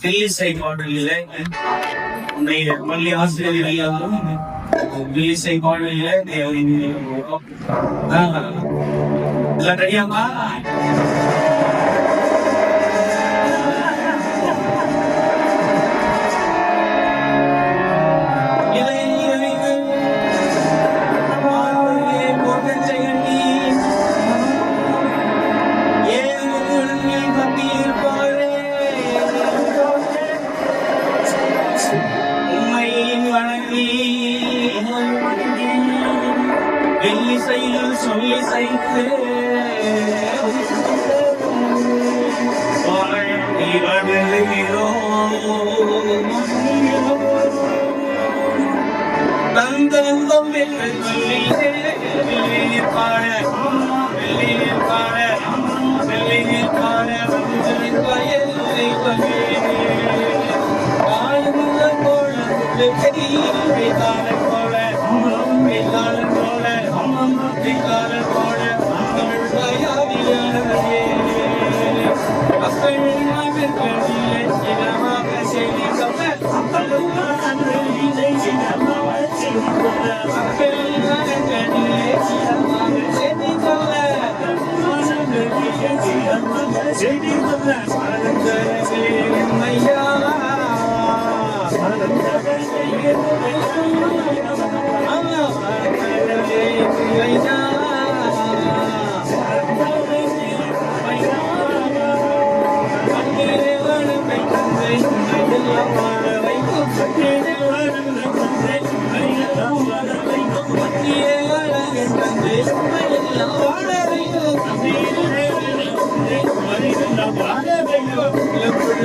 தில்லிசை பாடலிலே உன்னை பள்ளி ஆசிரியர்களாலும் தில்லிசை பாடலிலே தேவரின் எல்லாம் ரெடியாமா வெள்ளிசையில் சொல்லி சைத்து வாழ்த்தி வருகிறோம் தந்தந்தம் வெள்ளி வெள்ளியில் காண வெள்ளியில் காண வெள்ளியில் காண வந்தலின் வயலை காணுள்ள கோல கால கோல கால கோல கால கோல Yes, he needs a.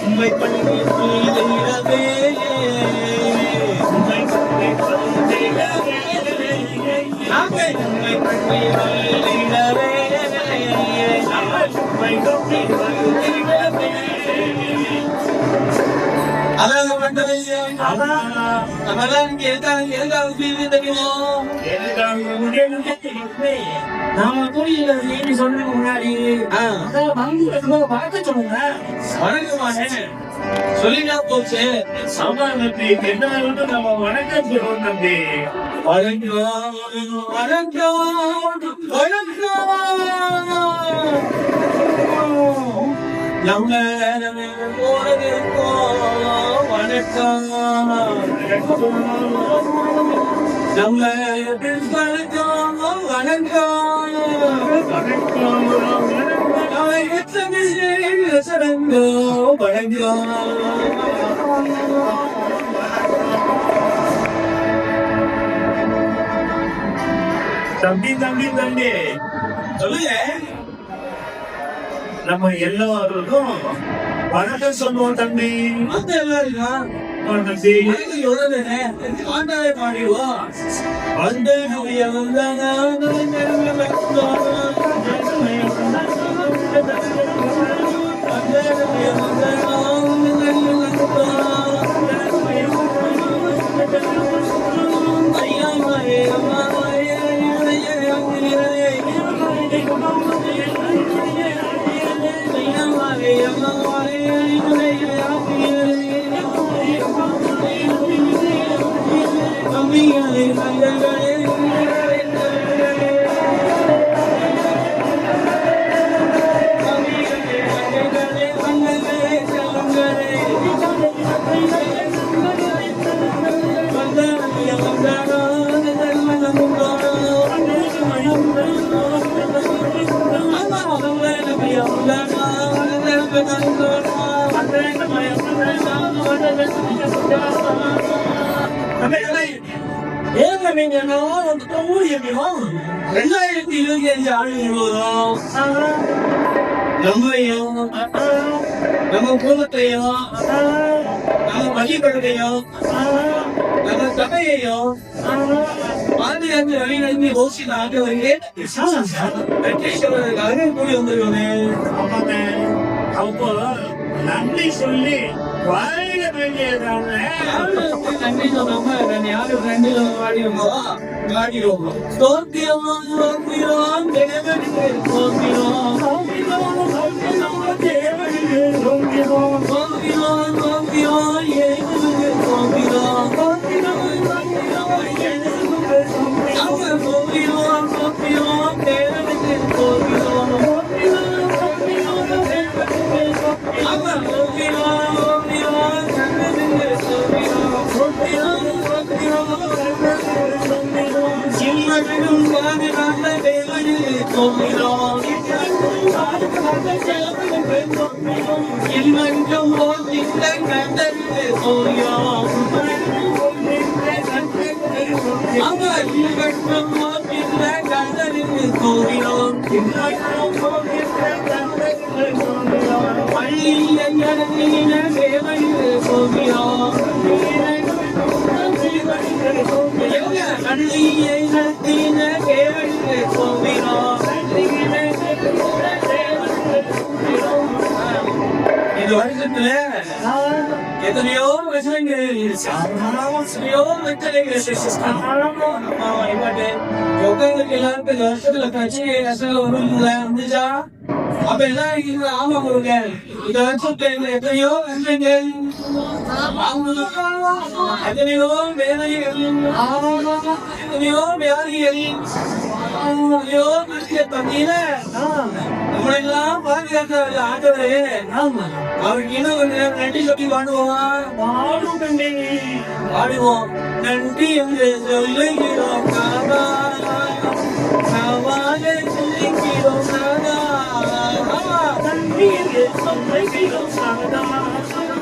உண்மை பண்ணி இரவே நாங்கள் உண்மை பண்ணி அழகு பண்றது நம்மளாம் இங்க எதுக்காக நாம கோயில்ல நீங்க சொல்றதுக்கு முன்னாடி ஆ, அதான் சொல்லுங்க வணக்கமானே சொல்லிட்டா போச்சு சமாளத்தை என்ன நம்ம வணக்கம். சொல்றோம் தம்பி வணக்கம் வணக்கம் வணக்கம் நம்ம வணக்கம் நம்ம வணக்கம் வணக்கம் சடங்கோ வணக்கம் தம்பி தம்பி தம்பி சொல்லுங்க நம்ம எல்லாருக்கும் வணக்கம் சொல்லுவோம் தம்பி ಮತ್ತೆ ಎಲ್ಲರಿಗ தம்பி ಮನೆಗೆ ಯೋಧನೆ ಕಾಂತಾಯ ಮಾಡಿವ ಅಂದೇ ಗುರಿಯ ಬಂದಾಗ Yeah. I'm 这天下日子不同，能对应，能够不对应，能够把一本对应，能够咱们也赢。完全没有令人的东西拿给我，你想想想，哎，这些人哪个不用的有呢？好吧，好不，难的顺利，完。வேண்டியதாங்க நன்றி சொல்லாம யாரும் ரெண்டு தேவனுக்கு தேவனுக்கு சோத்தியம் இல்மன்றம் போதித்த கண்டனுக்கு சோத்தியம் அவர் இல்மன்றம் போதித்த கண்டனுக்கு சோத்தியம் பள்ளியை நடத்தின தேவனுக்கு சோத்தியம் பள்ளியை நடத்தின தேவனுக்கு Apa lagi? Apa kurang? Kita tuh tengok itu yo, enteng. எத்தனையோ வெற்றிகள் எத்தனையோ வியாதிகள் எத்தனையோ பிரச்சனை தந்தீங்க நம்மளெல்லாம் பாதுகாத்த ஆண்டவரே அவருக்கு இன்னும் கொஞ்ச நேரம் நன்றி சொல்லி நன்றி என்று சொல்லுகிறோம். நாதா சொல்லுகிறோம். நாதா ஆமா நன்றி என்று சொல்லுகிறோம். நாதா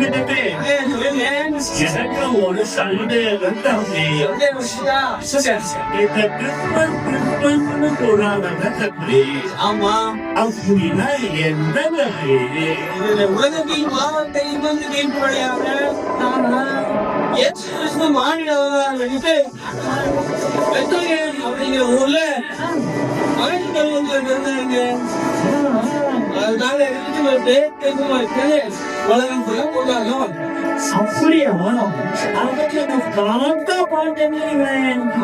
தம்பி தம்பி தம்பி ஏன் சொல்லுங்க எனக்கு ஒரு சந்தேகம் தம்பி ஒரே விஷயம்டா. சரி, சரி. இந்த கிறிஸ்துமஸ் கிறிஸ்துமஸ்னு சொல்றாங்க தம்பி ஆமா அப்படின்னா என்ன இதுல உலகத்தின் பாவத்தை வந்து தீர்ப்படையாக இயேசு கிறிஸ்து மாநிலம் வந்துட்டு பெத்தகேல் அப்படிங்கிற ஊர்ல மகன் பருவத்தில் இருந்தாங்க அதனால இருந்து தேர்ந்தெடுத்து வைக்கிறது உலகம் ஃபுல்லா கொண்டாடும் அப்படியா காத்த பாட்டேன்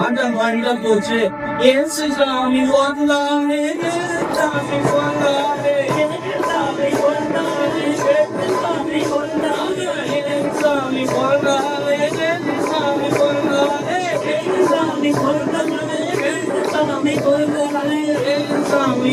ஆண்டம் வாடிதான் போச்சு. இயேசு சாமி சாமி சாமி வந்தாரே சாமி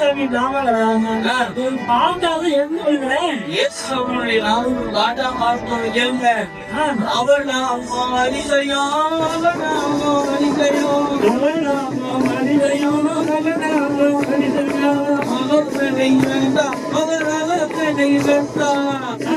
இயேசுவின் நாமங்களாக பாண்டாவது இயேசுவனுடைய நாமம் பாண்டா மாறுவது எழுந்த அவர் நாம மனிதையோ நாம மனிதையோ அவர் நாம மனிதையோ அவர் நாம மனிதையோ அவர் வேண்டாம் அவர் அவர் வேண்டாம்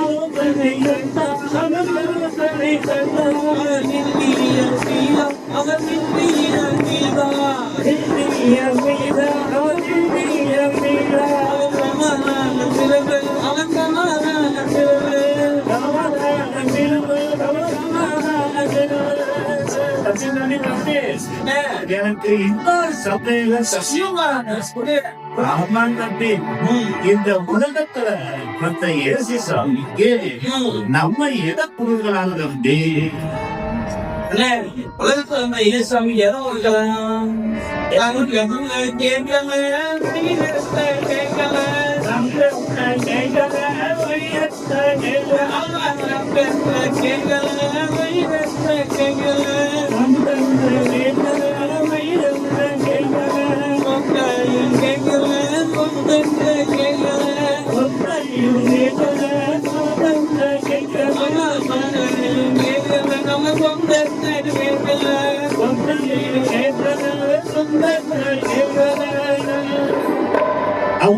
Mediante inversas relaciones, ரஹ்மான் நபி இந்த உலகத்துல மத்த ஏசி சாமிக்கு நம்ம எதை கொடுக்கலாம் நம்பி உலகத்துல நம்ம ஏசி சாமி எதை கொடுக்கலாம்? எல்லாரும் கேட்கல கேட்கல.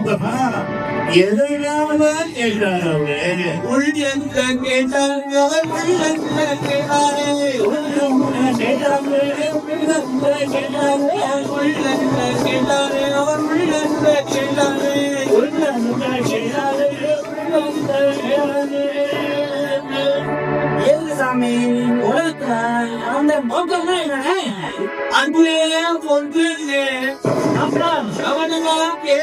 சொந்தமா எதனால கேட்டாரே உள்ளம் கேட்டாரே உள்ளம் கேட்டாரே உள்ளம் கேட்டாரே உள்ளம் கேட்டாரே உள்ளம் கேட்டாரே அவர் உள்ளம் கேட்டாரே உள்ளம் கேட்டாரே உள்ளம் கேட்டாரே ஏழு சாமி உலகத்துல அந்த மொத்தமே என்ன அன்புலே பொந்து அப்புறம்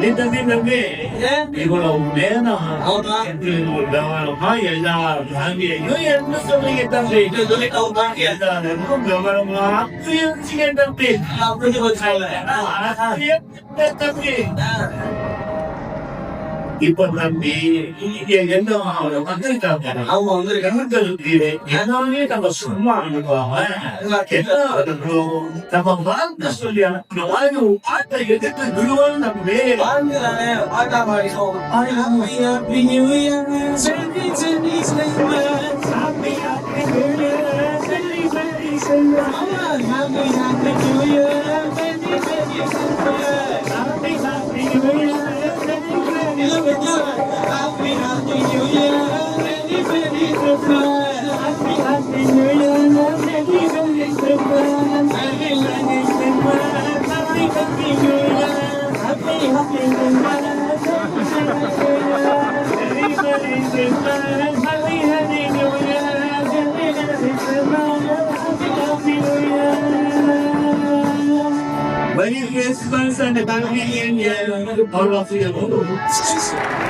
你到底怎么？你给我老不耐呢？好不啦？今天我老板老板也来，老板也因为你们兄弟的，今天我老板也来，老板老板老板，谁谁敢顶？老子就拆了！谁敢顶？啊！இப்ப இங்க என்ன வந்திருக்காங்க. அவங்க வந்து கண்களுக்கு எல்லாமே நம்ம சும்மா அனுப்புவாங்க நம்ம வாழ்க்கை சொல்லி அனுப்புற மாதிரி ஒரு பாட்டை எதிர்த்து விடுவோம் நம்ம மேலே. வாழ்ந்துதானே பாட்டா பாடினோம் Happy Happy New Year Merry Christmas and a Happy New Parvati alone.